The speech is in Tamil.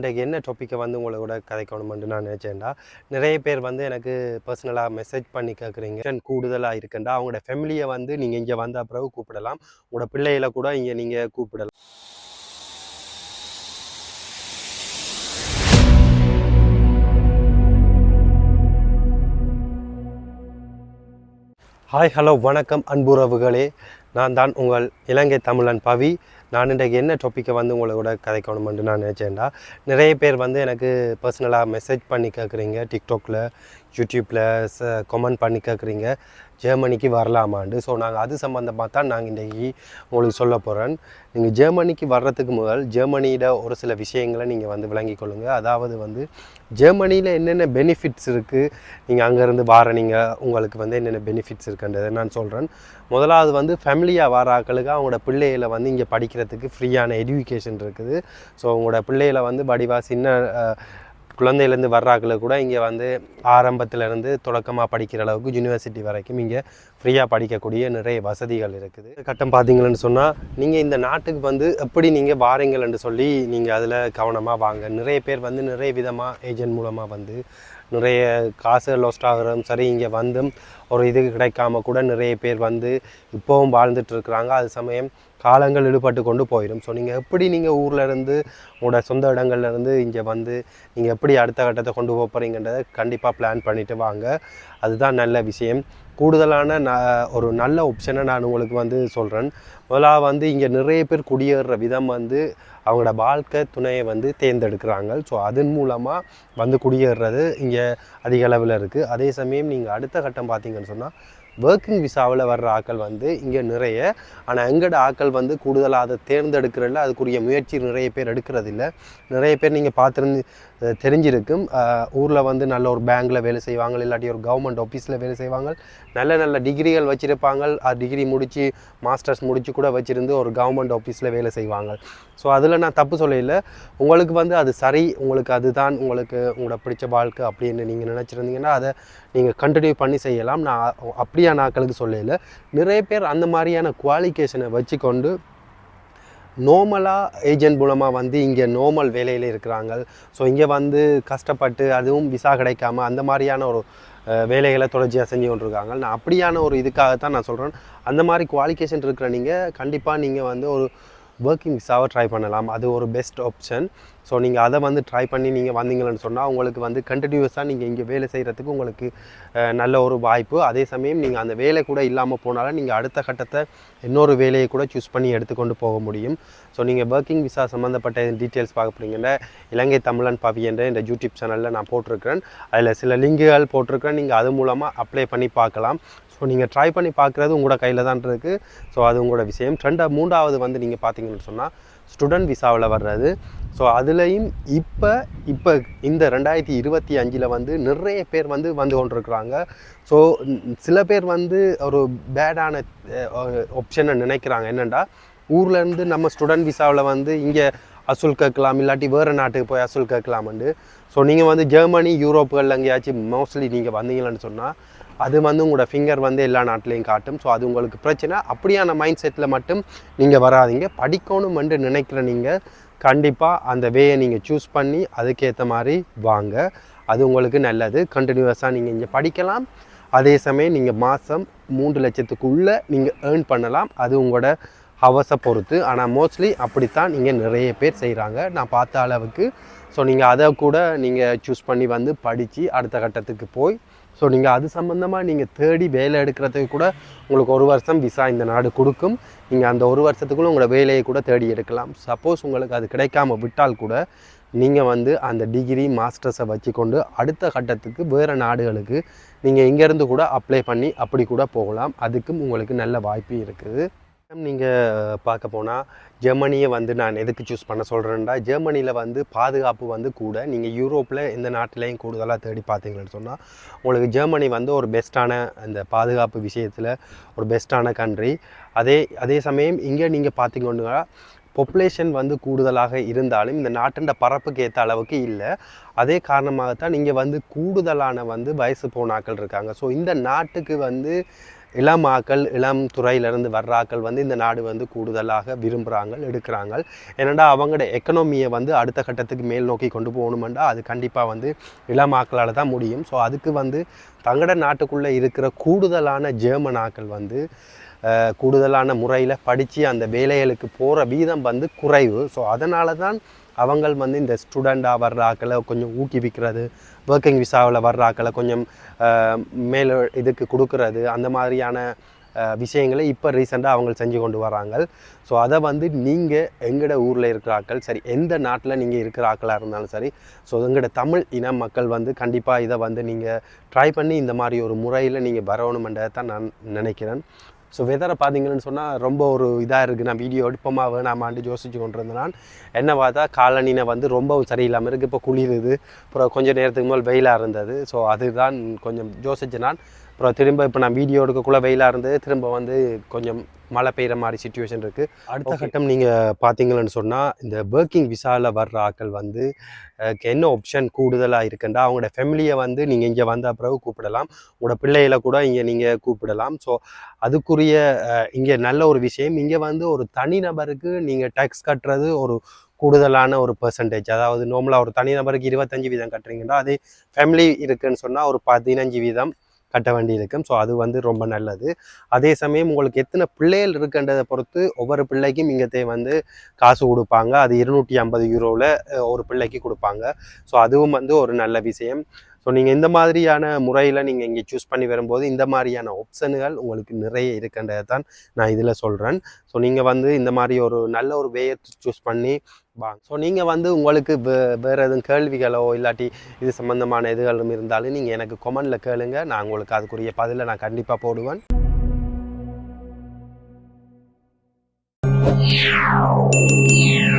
இன்றைக்கு என்ன டாப்பிக்கை வந்து உங்களை கூட கதைக்கணுமென்று நான் நினச்சேன்டா? நிறைய பேர் வந்து எனக்கு பர்சனலாக மெசேஜ் பண்ணி கேட்குறீங்க கூடுதலாக இருக்குண்டா அவங்களோட ஃபேமிலியை வந்து நீங்கள் இங்கே வந்த பிறகு கூப்பிடலாம். உங்களோட பிள்ளைகளை கூட இங்கே நீங்கள் கூப்பிடலாம். ஹாய் ஹலோ வணக்கம் அன்புறவுகளே. நான் தான் உங்கள் இலங்கை தமிழன் பவி. நான் இன்றைக்கு என்ன டாப்பிக்கை வந்து உங்களை கூட கதைக்கணுமென்று நான் நினச்சேன்டா. நிறைய பேர் வந்து எனக்கு பர்சனலாக மெசேஜ் பண்ணி கேட்குறீங்க டிக்டாக்ல யூடியூப்பில் ச கமெண்ட் பண்ணி கேட்குறீங்க ஜெர்மனிக்கு வரலாமாண்டு. ஸோ நாங்கள் அது சம்மந்தமாக தான் நாங்கள் இன்றைக்கி உங்களுக்கு சொல்ல போகிறேன் நீங்கள் ஜெர்மனிக்கு வர்றதுக்கு முதல் ஜெர்மனியில் ஒரு சில விஷயங்களை நீங்கள் வந்து விளங்கிக் கொள்ளுங்கள் அதாவது வந்து ஜெர்மனியில் என்னென்ன பெனிஃபிட்ஸ் இருக்குது நீங்கள் அங்கேருந்து வார நீங்கள் உங்களுக்கு வந்து என்னென்ன பெனிஃபிட்ஸ் இருக்குன்றதை நான் சொல்கிறேன் முதலாவது வந்து ஃபேமிலியாக வர ஆக்களுக்கு அவங்களோட பிள்ளைகளை வந்து இங்கே படிக்கிறதுக்கு ஃப்ரீயான எஜுகேஷன் இருக்குது. ஸோ உங்களோட பிள்ளைகளை வந்து வடிவா சின்ன குழந்தையிலேருந்து வர்றாக்களை கூட இங்கே வந்து ஆரம்பத்திலேருந்து தொடக்கமாக படிக்கிற அளவுக்கு யூனிவர்சிட்டி வரைக்கும் இங்கே ஃப்ரீயாக படிக்கக்கூடிய நிறைய வசதிகள் இருக்குது. கட்டம் பார்த்தீங்கன்னு சொன்னால் நீங்கள் இந்த நாட்டுக்கு வந்து எப்படி நீங்கள் வாரீங்கள்னு சொல்லி நீங்கள் அதில் கவனமாக வாங்க. நிறைய பேர் வந்து நிறைய விதமாக ஏஜென்ட் மூலமாக வந்து நிறைய காசு லோஸ்ட் ஆகிறதும் சரி இங்கே வந்தும் ஒரு இது கிடைக்காம கூட நிறைய பேர் வந்து இப்போவும் வாழ்ந்துட்டு இருக்கிறாங்க. அது சமயம் காலங்கள் இடுபட்டு கொண்டு போயிடும் ஸோ நீங்கள் எப்படி நீங்கள் ஊரில் இருந்து உங்களோட சொந்த இடங்கள்லேருந்து இங்கே வந்து நீங்கள் எப்படி அடுத்த கட்டத்தை கொண்டு போக போகிறீங்கன்றதை கண்டிப்பாக பிளான் பண்ணிட்டு வாங்க. அதுதான் நல்ல விஷயம். கூடுதலான ந ஒரு நல்ல ஆப்ஷனை நான் உங்களுக்கு வந்து சொல்கிறேன் முதலாக வந்து இங்கே நிறைய பேர் குடியேறுற விதம் வந்து அவங்களோட வாழ்க்கை துணையை வந்து தேர்ந்தெடுக்கிறாங்க. ஸோ அதன் மூலமாக வந்து குடியேறுறது இங்கே அதிக அளவில் இருக்குது அதே சமயம் நீங்கள் அடுத்த கட்டம் பார்த்தீங்கன்னு சொன்னால் ஒர்க்கிங் விசாவில் வர்ற ஆட்கள் வந்து இங்கே நிறைய. ஆனால் எங்கட ஆட்கள் வந்து கூடுதலாக அதை தேர்ந்தெடுக்கிறதில்ல. அதுக்குரிய முயற்சி நிறைய பேர் எடுக்கிறதில்ல. நிறைய பேர் நீங்கள் பார்த்துருந்து தெரிஞ்சிருக்கும். ஊரில் வந்து நல்ல ஒரு பேங்கில் வேலை செய்வாங்க இல்லாட்டி ஒரு கவர்மெண்ட் ஆஃபீஸில் வேலை செய்வாங்க. நல்ல நல்ல டிகிரிகள் வச்சுருப்பாங்க. டிகிரி முடித்து மாஸ்டர்ஸ் முடித்து கூட வச்சுருந்து ஒரு கவர்மெண்ட் ஆஃபீஸில் வேலை செய்வாங்க. ஸோ அதில் நான் தப்பு சொல்லல. உங்களுக்கு வந்து அது சரி உங்களுக்கு அதுதான் உங்களுக்கு உங்களோட பிடிச்ச வாழ்க்கை அப்படின்னு நீங்கள் நினச்சிருந்தீங்கன்னா அதை நீங்கள் கண்டினியூ பண்ணி செய்யலாம். நான் அப்படியா நாக்களுக்கு சொல்லல. நிறைய பேர் அந்த மாதிரியான குவாலிஃபிகேஷனை வச்சுக்கொண்டு நோமலாக ஏஜென்ட் மூலமாக வந்து இங்கே நோமல் வேலையில் இருக்கிறாங்க. ஸோ இங்கே வந்து கஷ்டப்பட்டு அதுவும் விசா கிடைக்காம அந்த மாதிரியான ஒரு வேலைகளை தொடர்ச்சியாக செஞ்சு கொண்டிருக்காங்க. நான் அப்படியான ஒரு இதுக்காகத்தான் நான் சொல்கிறேன் அந்த மாதிரி குவாலிஃபிகேஷன் இருக்கிற நீங்கள் கண்டிப்பாக நீங்கள் வந்து ஒரு ஒர்க்கிங் விசாவை ட்ரை பண்ணலாம். அது ஒரு பெஸ்ட் ஆப்ஷன் ஸோ நீங்கள் அதை வந்து ட்ரை பண்ணி நீங்கள் வந்தீங்கன்னு சொன்னால் உங்களுக்கு வந்து கண்டினியூஸாக நீங்கள் இங்கே வேலை செய்கிறதுக்கு உங்களுக்கு நல்ல ஒரு வாய்ப்பு. அதே சமயம் நீங்கள் அந்த வேலை கூட இல்லாமல் போனாலும் நீங்கள் அடுத்த கட்டத்தை இன்னொரு வேலையை கூட சூஸ் பண்ணி எடுத்துக்கொண்டு போக முடியும். ஸோ நீங்கள் ஒர்க்கிங் விசா சம்மந்தப்பட்ட டீட்டெயில்ஸ் பார்க்க போறீங்கன்னா இலங்கை தமிழன் பவி என்ற இந்த யூடியூப் சேனலில் நான் போட்டிருக்கிறேன். அதில் சில லிங்குகள் போட்டிருக்கிறேன். நீங்கள் அது மூலமாக அப்ளை பண்ணி பார்க்கலாம். ஸோ நீங்கள் ட்ரை பண்ணி பார்க்குறது உங்களோட கையில் தான் இருக்குது ஸோ அது உங்களோட விஷயம். ரெண்டா மூன்றாவது வந்து நீங்கள் பார்த்தீங்கன்னு சொன்னால் ஸ்டூடெண்ட் விசாவில் வர்றது. ஸோ அதுலேயும் இப்போ இப்போ இந்த ரெண்டாயிரத்தி இருபத்தி அஞ்சில் வந்து நிறைய பேர் வந்து வந்து கொண்டிருக்கிறாங்க. ஸோ சில பேர் வந்து ஒரு பேடான ஆப்ஷனை நினைக்கிறாங்க. என்னென்னா ஊர்லேருந்து நம்ம ஸ்டூடெண்ட் விசாவில் வந்து இங்கே அசுல் கேட்கலாம் இல்லாட்டி வேறு நாட்டுக்கு போய் அசுல் கேட்கலாம்ண்டு. ஸோ நீங்கள் வந்து ஜெர்மனி யூரோப்புகளில் எங்கேயாச்சும் மோஸ்ட்லி நீங்கள் வந்தீங்கன்னு சொன்னால் அது வந்து உங்களோட ஃபிங்கர் வந்து எல்லா நாட்டிலையும் காட்டும். ஸோ அது உங்களுக்கு பிரச்சனை. அப்படியான மைண்ட் செட்டில் மட்டும் நீங்கள் வராதீங்க. படிக்கணுமென்று நினைக்கிற நீங்கள் கண்டிப்பாக அந்த வேயை நீங்கள் சூஸ் பண்ணி அதுக்கேற்ற மாதிரி வாங்க. அது உங்களுக்கு நல்லது. கண்டினியூஸாக நீங்கள் இங்கே படிக்கலாம். அதே சமயம் நீங்கள் மாதம் மூன்று லட்சத்துக்குள்ளே நீங்கள் ஏர்ன் பண்ணலாம். அது உங்களோட ஹவர்ஸை பொறுத்து. ஆனால் மோஸ்ட்லி அப்படித்தான் நீங்கள் நிறைய பேர் செய்கிறாங்க நான் பார்த்த அளவுக்கு. ஸோ நீங்கள் அதை கூட நீங்கள் சூஸ் பண்ணி வந்து படித்து அடுத்த கட்டத்துக்கு போய் ஸோ நீங்கள் அது சம்மந்தமாக நீங்கள் தேடி வேலை எடுக்கிறதுக்கு கூட உங்களுக்கு ஒரு வருஷம் விசா இந்த நாடு கொடுக்கும். நீங்கள் அந்த ஒரு வருஷத்துக்குள்ளே உங்களோட வேலையை கூட தேடி எடுக்கலாம். சப்போஸ் உங்களுக்கு அது கிடைக்காம விட்டால் கூட நீங்கள் வந்து அந்த டிகிரி மாஸ்டர்ஸை வச்சுக்கொண்டு அடுத்த கட்டத்துக்கு வேறு நாடுகளுக்கு நீங்கள் இங்கேருந்து கூட அப்ளை பண்ணி அப்படி கூட போகலாம். அதுக்கும் உங்களுக்கு நல்ல வாய்ப்பு இருக்குது. நீங்கள் பார்க்க போனால் ஜெர்மனியை வந்து நான் எதுக்கு சூஸ் பண்ண சொல்கிறேன்டா ஜெர்மனியில் வந்து பாதுகாப்பு வந்து கூட நீங்கள் யூரோப்பில் எந்த நாட்டிலையும் கூடுதலாக தேடி பார்த்தீங்கன்னு சொன்னால் உங்களுக்கு ஜெர்மனி வந்து ஒரு பெஸ்ட்டான இந்த பாதுகாப்பு விஷயத்தில் ஒரு பெஸ்ட்டான கண்ட்ரி அதே அதே சமயம் இங்கே நீங்கள் பார்த்தீங்கன்னா பொப்புலேஷன் வந்து கூடுதலாக இருந்தாலும் இந்த நாட்டின் பரப்புக்கு ஏற்ற அளவுக்கு இல்லை. அதே காரணமாகத்தான் இங்கே வந்து கூடுதலான வந்து வயசு போனாக்கள் இருக்காங்க. ஸோ இந்த நாட்டுக்கு வந்து இளம் ஆக்கள் இளம் துறையிலேருந்து வர்ற ஆக்கள் வந்து இந்த நாடு வந்து கூடுதலாக விரும்புகிறாங்க எடுக்கிறாங்க ஏன்னா அவங்களோட எக்கனாமியை வந்து அடுத்த கட்டத்துக்கு மேல் நோக்கி கொண்டு போகணுமெண்டா அது கண்டிப்பாக வந்து இளம் ஆக்களால் தான் முடியும். ஸோ அதுக்கு வந்து தங்களோட நாட்டுக்குள்ளே இருக்கிற கூடுதலான ஜெர்மன் ஆக்கள் வந்து கூடுதலான முறையில் படித்து அந்த வேலைகளுக்கு போகிற வீதம் வந்து குறைவு. ஸோ அதனால தான் அவங்கள் வந்து இந்த ஸ்டூடெண்டாக வர்ற ஆக்களை கொஞ்சம் ஊக்குவிக்கிறது ஒர்க்கிங் விசாவில் வர்ற ஆக்களை கொஞ்சம் அஹ், மேல இதுக்கு கொடுக்கறது அந்த மாதிரியான விஷயங்களை இப்போ ரீசெண்டாக அவங்க செஞ்சு கொண்டு வராங்க ஸோ அதை வந்து நீங்கள் எங்களோட ஊரில் இருக்கிற ஆக்கள் சரி எந்த நாட்டில் நீங்கள் இருக்கிற ஆக்களாக இருந்தாலும் சரி ஸோ எங்களோட தமிழ் இன மக்கள் வந்து கண்டிப்பாக இதை வந்து நீங்கள் ட்ரை பண்ணி இந்த மாதிரி ஒரு முறையில் நீங்கள் வரணுமென்றதை தான் நான் நினைக்கிறேன். ஸோ வெதரை பார்த்தீங்கன்னு சொன்னால் ரொம்ப ஒரு இதாக இருக்குது நான் வீடியோ எடுப்போமா வேணாமான்ட்டு யோசிச்சு கொண்டிருந்தேன். நான் என்ன பார்த்தா காலனினை வந்து ரொம்பவும் சரியில்லாமல் இருக்குது இப்போ குளிருது. அப்புறம் கொஞ்சம் நேரத்துக்கு மேல் வெயிலாக இருந்தது. ஸோ அதுதான் கொஞ்சம் யோசிச்சு நான். அப்புறம் திரும்ப இப்போ நான் வீடியோ எடுக்கக்குள்ளே வெயிலாக இருந்தது திரும்ப வந்து கொஞ்சம் மழை பெய்கிற மாதிரி சுச்சுவேஷன் இருக்குது அடுத்த கட்டம் நீங்கள் பார்த்தீங்கன்னு சொன்னால் இந்த ஒர்க்கிங் விசாவில் வர்ற ஆட்கள் வந்து என்ன ஆப்ஷன் கூடுதலாக இருக்குண்டா அவங்களோட ஃபேமிலியை வந்து நீங்கள் இங்கே வந்த பிறகு கூப்பிடலாம். உங்களோட பிள்ளைகளை கூட இங்கே நீங்கள் கூப்பிடலாம். ஸோ அதுக்குரிய இங்கே நல்ல ஒரு விஷயம். இங்கே வந்து ஒரு தனிநபருக்கு நீங்கள் டேக்ஸ் கட்டுறது ஒரு கூடுதலான ஒரு பெர்சன்டேஜ் அதாவது நார்மலாக ஒரு தனிநபருக்கு இருபத்தஞ்சு வீதம் கட்டுறீங்கன்னா அதே ஃபேமிலி இருக்குன்னு சொன்னால் ஒரு பதினஞ்சு வீதம். கட்ட வேண்டி இருக்கும் ஸோ அது வந்து ரொம்ப நல்லது. அதே சமயம் உங்களுக்கு எத்தனை பிள்ளைகள் இருக்குன்றதை பொறுத்து ஒவ்வொரு பிள்ளைக்கும் இங்கே வந்து காசு கொடுப்பாங்க. அது இருநூற்றி ஐம்பது யூரோவில் ஒரு பிள்ளைக்கு கொடுப்பாங்க. ஸோ அதுவும் வந்து ஒரு நல்ல விஷயம். ஸோ நீங்கள் இந்த மாதிரியான முறையில் நீங்கள் இங்கே சூஸ் பண்ணி வரும்போது இந்த மாதிரியான ஆப்ஷனுகள் உங்களுக்கு நிறைய இருக்கின்றதை தான் நான் இதில் சொல்கிறேன் ஸோ நீங்கள் வந்து இந்த மாதிரி ஒரு நல்ல ஒரு வேயை சூஸ் பண்ணி வாங்க ஸோ நீங்கள் வந்து உங்களுக்கு வேறு எதுவும் கேள்விகளோ இல்லாட்டி இது சம்மந்தமான இதுகளும் இருந்தாலும் நீங்கள் எனக்கு கொமெண்டில் கேளுங்க. நான் உங்களுக்கு அதுக்குரிய பதிலை நான் கண்டிப்பாக போடுவேன். Yeah.